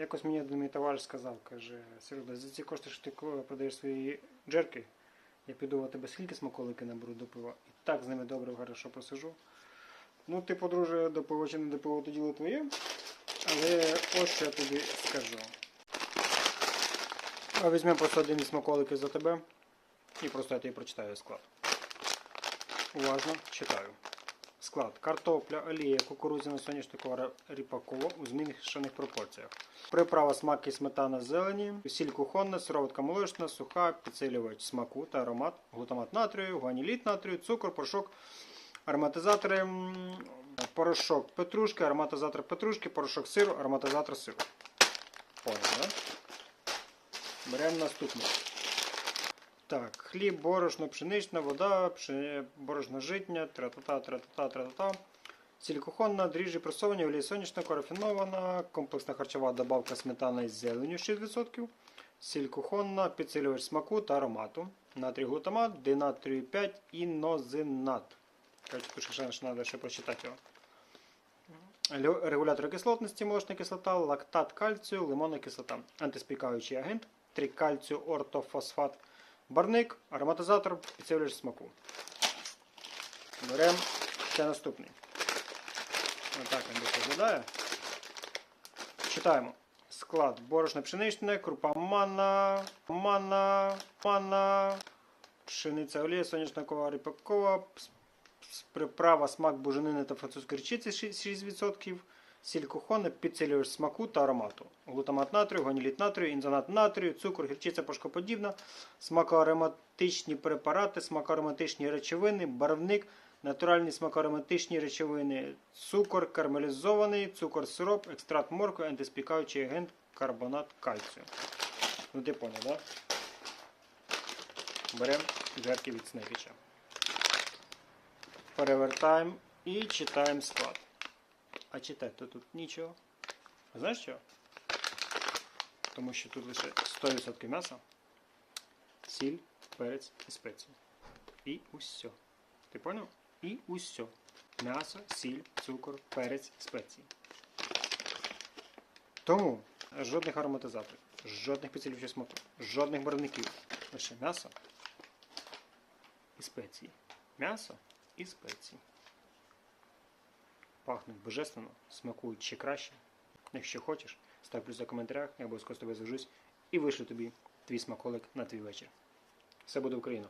Якось мені один мій товариш сказав, каже, Середа, за ці кошти, що ти продаєш свої джерки, я піду у тебе скільки смаколики наберу до пива. І так з ними добре, хорошо посижу. Ну, ти, подружа, до пива чи не до пива, то діло твоє. Але ось що я тобі скажу. А Візьмемо просто один із смаколики за тебе. І просто я тобі прочитаю склад. Уважно читаю. Склад. Картопля, олія, кукурудзяна, соняшникова ріпакова у змішаних пропорціях. Приправа смак і сметана зелені, сіль кухонна, сироватка молочна, суха, підсилювач смаку та аромат, глутамат натрію, гуаніліт натрію, цукор, порошок, ароматизатори, порошок петрушки, ароматизатор петрушки, порошок сиру, ароматизатор сиру. Понял, да? Беремо наступне. Так, хліб, борошно, пшенична, вода, пшени... борошно житня, тра-та-та, тра-та-та, тра-та-та. Сіль кухонна, дріжджі пресовані, олія сонячна, рафінована, комплексна харчова добавка сметана із зеленю 6%, сіль кухонна, підсилювач смаку та аромату, натрій глутамат, динатрію 5, інозинат. Короче, тут ще треба ще прочитати його. Регулятор кислотності, молочна кислота, лактат кальцію, лимонна кислота, антиспікаючий агент, трикальцію, ортофосфат, барник, ароматизатор, підсилювач смаку. Беремо ще наступний. Отак він виглядає. Читаємо. Склад борошно пшеничне, крупа манна, манна, манна, пшениця олія, сонячникова ріпакова, приправа смак буженини та французької річиці 6%, сіль кухонна, підсилювач смаку та аромату. Глутамат натрію, гоніліт натрію, інзонат натрію, цукор, гірчиця порошкоподібна, смакоароматичні препарати, смакоароматичні речовини, барвник, натуральні смакоароматичні речовини, цукор кармелізований, цукор сироп, екстракт моркви, антиспікаючий агент, карбонат кальцію. Ну ти поняв? Да? Беремо джерки від Снекіча. Перевертаємо і читаємо склад. А читати тут нічого. Знаєш що? Тому що тут лише 100% м'яса, сіль, перець і спеції. І усе. Ти поняв? І усе. М'ясо, сіль, цукор, перець, спеції. Тому жодних ароматизаторів, жодних підсилювачів смаку, жодних барвників. Лише м'ясо і спеції. М'ясо і спеції. Пахнуть божественно, смакують ще краще. Якщо хочеш, став плюс за коментарях, я обов'язково з тобою зв'яжусь і вишлю тобі твій смаколик на твій вечір. Все буде Україна!